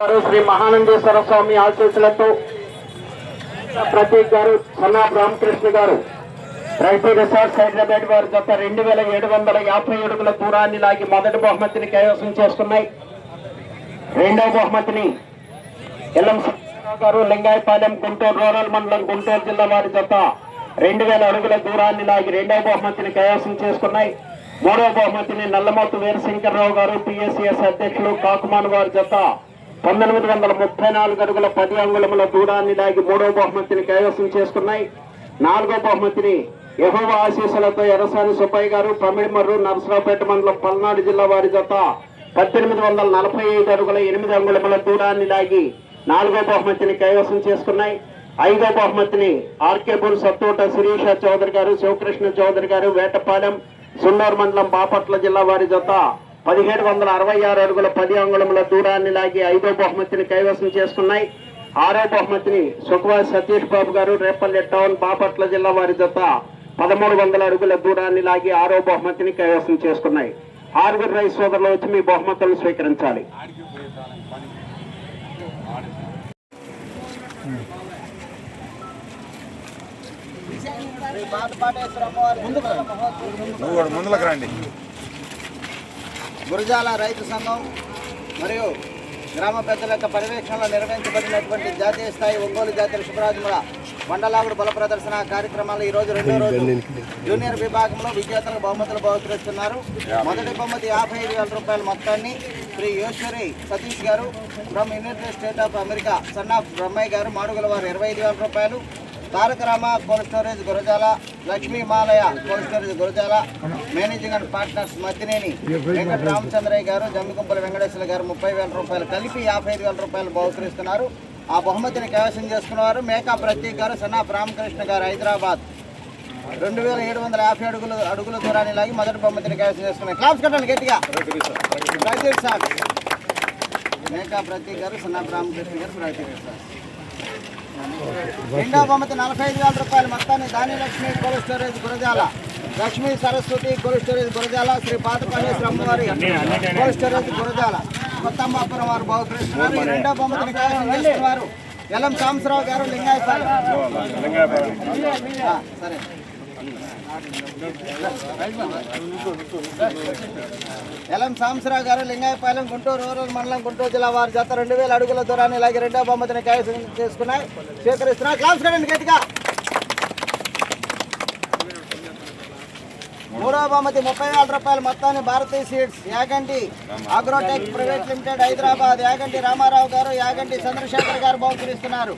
శ్రీ మహానందేశ్వర స్వామి ఆశీస్సులతో ప్రతీక్ గారు సన్నా రామకృష్ణ గారు రైతు రిసార్ట్స్ హైదరాబాద్ వారి గత రెండు వేల ఏడు వందల యాభై అడుగుల దూరాన్ని లాగి మొదటి బహుమతిని కైవసం చేసుకున్నాయి. రెండవ బహుమతిని ఎల్లం గారు లింగాయపాలెం గుంటూరు రూరల్ మండలం గుంటూరు జిల్లా వారి జత రెండు వేల అడుగుల దూరాన్ని లాగి రెండవ బహుమతిని కైవసం చేసుకున్నాయి. మూడవ బహుమతిని నల్లమోతు వీరశంకర్రావు గారు పిఎస్సిఎస్ అధ్యక్షులు కాకుమాన్ వారి జత పంతొమ్మిది వందల ముప్పై నాలుగు అడుగుల పది అంగుళముల దూరాన్ని లాగి మూడవ బహుమతిని కైవసం చేసుకున్నాయి. నాలుగో బహుమతిని యహోవ ఆశీస్సులతో ఎర్రసాని సుబ్బయ్య గారు పమిడిమర్రు నరసరావుపేట మండలం పల్నాడు జిల్లా వారి జత పద్దెనిమిది వందల నలభై ఐదు అడుగుల ఎనిమిది అంగుళముల దూరాన్ని లాగి నాలుగో బహుమతిని కైవసం చేసుకున్నాయి. ఐదో బహుమతిని ఆర్కేపూర్ సత్తోట శిరీష చౌదరి గారు శివకృష్ణ చౌదరి గారు వేటపాలెం సున్నూరు మండలం బాపట్ల జిల్లా వారి జత పదిహేడు వందల అరవై ఆరు అడుగుల పది అంగుళముల దూరాన్ని లాగి ఐదో బహుమతిని కైవసం చేసుకున్నాయి. ఆరో బహుమతిని సుఖవాసి సతీష్ బాబు గారు రేపల్లె టౌన్ బాపట్ల జిల్లా వారి జత పదమూడు వందల అడుగుల దూరాన్ని లాగి ఆరో బహుమతిని కైవసం చేసుకున్నాయి. ఆరుగురు రైతు సోదరులు వచ్చి మీ బహుమతులను స్వీకరించాలి. ముందులకు రండి. గురజాల రైతు సంఘం మరియు గ్రామ పెద్దల యొక్క పర్యవేక్షణలో నిర్వహించబడినటువంటి జాతీయ స్థాయి ఒంగోలు జాతీయ శుభరాజుల మండలాగుడు బల ప్రదర్శన కార్యక్రమాలు ఈ రోజు రెండో రోజు జూనియర్ విభాగంలో విజేతలకు బహుమతులు బహుకరిస్తున్నారు. మొదటి బహుమతి యాభై ఐదు వేల రూపాయల మొత్తాన్ని శ్రీ యోశ్వరి సతీష్ గారు from United State of America son of Brahmaiah గారు మాడుగుల వారు ఇరవై ఐదు వేల రూపాయలు. Taraka Rama cold storage Gurajala Lakshmi Himalaya cold storage Gurajala managing and partners Maddineni Venkata Ramachandraiah గారు జమ్మికుంపల వెంకటేశ్వర గారు ముప్పై వేల రూపాయలు కలిపి యాభై ఐదు వేల రూపాయలు బహుకరిస్తున్నారు. ఆ బహుమతిని కైవసం చేసుకున్నవారు మేకా ప్రతీక్ గారు సన్నాఫ్ రామకృష్ణ గారు హైదరాబాద్. రెండు వేల ఏడు వందల యాభై అడుగులు అడుగుల దూరాన్ని లాగి మొదటి బహుమతిని కైవసం చేసుకున్నారు. క్లాప్స్ కట్టండి గట్టిగా. ప్రతీక్ సార్. మేకా ప్రతీక్ గారు సన్నాఫ్ రామకృష్ణ గారు ప్రతీక్ సార్. రెండవ బహుమతి నలభై ఐదు వేల రూపాయల. మొత్తాన్ని దాని Lakshmi cold storage Gurajala Lakshmi Saraswati cold storage Gurajala Shri Patapaleswara అమ్మవారి కోల్డ్ స్టోరేజ్ గురజాల కొత్తమ్మాపురం వారు బహుకరిస్తున్నారు. రెండవ బహుమతిని కైవసం చేసుకున్నారు ఎల్ఎం సాంబరావు గారు లింగాయపాలెం. సరే. ఎలం సాంసరావు గారు లింగాయపాలెం గుంటూరు రూరల్ మండలం గుంటూరు జిల్లా వారి జత రెండు వేల అడుగుల దూరాన్ని ఇలాగే రెండో బహుమతిని కైవసం చేసుకున్నాయి. స్వీకరిస్తున్నారు. క్లాస్ గట్టిగా. మూడో బహుమతి ముప్పై వేల రూపాయల మొత్తాన్ని Bharatiya seeds Yaganti agrotech private limited Hyderabad Yaganti Ramarao గారు యాగంటి చంద్రశేఖర్ గారు బహుకరిస్తున్నారు.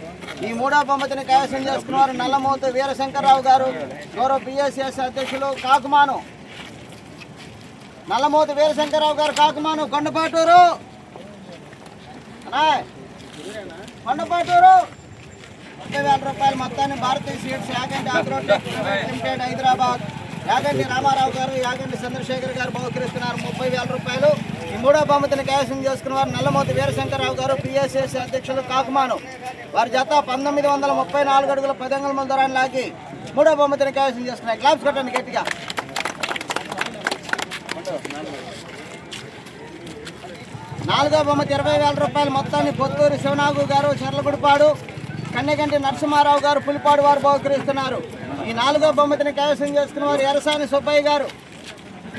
ఈ మూడో బహుమతిని కైవసం చేసుకున్నారు నల్లమూతు వీరశంకర్రావు గారు గౌరవ పిఎస్ఎస్ అధ్యక్షులు కాకుమాను. నల్లమూతు వీరశంకర్రావు గారు కాకుమాను కొండపాటూరు. కొండపాటూరు. ముప్పై వేల రూపాయల మొత్తాన్ని Bharatiya seeds Yaganti agrotech private limited Hyderabad Yaganti Ramarao గారు యాగంటి చంద్రశేఖర్ గారు బహుకరిస్తున్నారు. ముప్పై వేల రూపాయలు. ఈ మూడో బహుమతిని కైవసం చేసుకున్న వారు నల్లమూతి వీరశంకరరావు గారు పిఎస్ఎస్ అధ్యక్షులు కాకుమాను. వారి జత పంతొమ్మిది వందల ముప్పై నాలుగు అడుగుల పదంగుల అంగుళముల దూరాన్ని లాగి మూడో బహుమతిని కైవసం చేసుకున్నారు క్లాప్స్ కొట్టండి గట్టిగా. నాలుగో బహుమతి ఇరవై వేల రూపాయల మొత్తాన్ని పొత్తూరు శివనాగు గారు చెర్లగుడిపాడు కన్నెగంటి నరసింహారావు గారు పులిపాడు వారు బహుకరిస్తున్నారు. ఈ నాలుగో బహుమతిని కైవసం చేసుకున్న వారు ఎరసాని సుబ్బయ్య గారు.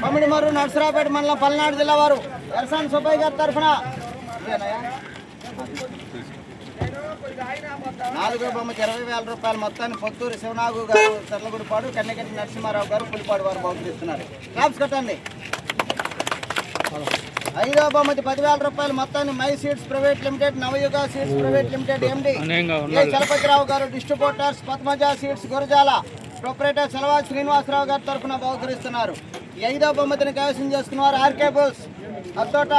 పమిడిమర్రు నర్సరాపేట మండలం పల్నాడు జిల్లా వారు. ఎరసాని సుబ్బయ్య గారి తరఫున. నాలుగో బొమ్మకి ఇరవై వేల రూపాయల మొత్తాన్ని పొత్తూరు శివనాగు గారు చెర్లగుడిపాడు కన్నెగట్టి నరసింహారావు గారు పులిపాడు వారు బహుకరిస్తున్నారు క్లాప్స్ కట్టండి. ఐదో బహుమతి పదివేల రూపాయల మొత్తాన్ని My Seeds Private Limited Navayuga Seeds Private Limited MD. Chalapathirao garu distributors Padmaja Seeds Gurazala proprietor Selava Srinivasarao గారి తరఫున బహుకరిస్తున్నారు. ఈ ఐదో బహుమతిని కైవసం చేసుకున్నారు ఆర్కే బోస్ అత్తోట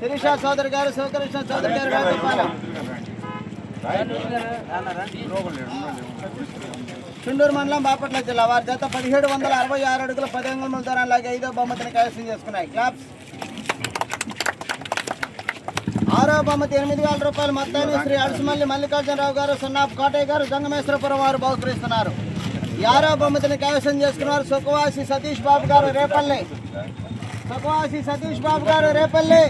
శిరీష చౌదరి గారు శివకృష్ణ చౌదరి గారు చుండూరు మండలం బాపట్ల జిల్లా వారి జత పదిహేడు వందల అరవై ఆరు అడుగుల పది అంగుళముల దూరాలాగే ఐదో బహుమతిని కైవసం చేసుకున్నాయి. క్లాప్స్ ఆరో బహుమతి ఎనిమిది వేల రూపాయలు మొత్తాన్ని శ్రీ అడుసుమల్లి మల్లికార్జునరావు గారు సున్నాప్ కోటయ్య గారు జంగమేశ్వరపురం వారు బహుకరిస్తున్నారు. ఈ ఆరో బహుమతిని కైవసం చేసుకున్నారు సుఖవాసి సతీష్ బాబు గారు రేపల్లి. సుఖవాసి సతీష్ బాబు గారు రేపల్లి.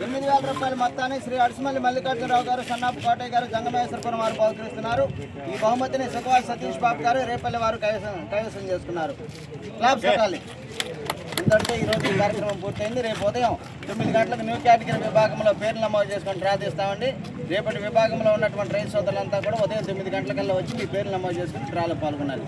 తొమ్మిది వేల రూపాయల మొత్తాన్ని శ్రీ అడుసుమల్లి మల్లికార్జునరావు గారు సన్నాపు కోటయ్య గారు జంగమేశ్వరపురం వారు బహుకరిస్తున్నారు. ఈ బహుమతిని సుఖవాసి సతీష్ బాబు గారు రేపల్లి వారు కైవసం కైవసం చేసుకున్నారు. క్లాప్ కొట్టాలి. ఎందుకంటే ఈరోజు ఈ కార్యక్రమం పూర్తయింది. రేపు ఉదయం తొమ్మిది గంటలకు న్యూ కేటగిరీ విభాగంలో పేర్లు నమోదు చేసుకొని ప్రార్థిస్తామండి రేపటి విభాగంలో ఉన్నటువంటి రైతు సోదరులంతా కూడా ఉదయం తొమ్మిది గంటలకల్లా వచ్చి మీ పేర్లు నమోదు చేసుకుని డ్రాలో పాల్గొనాలి.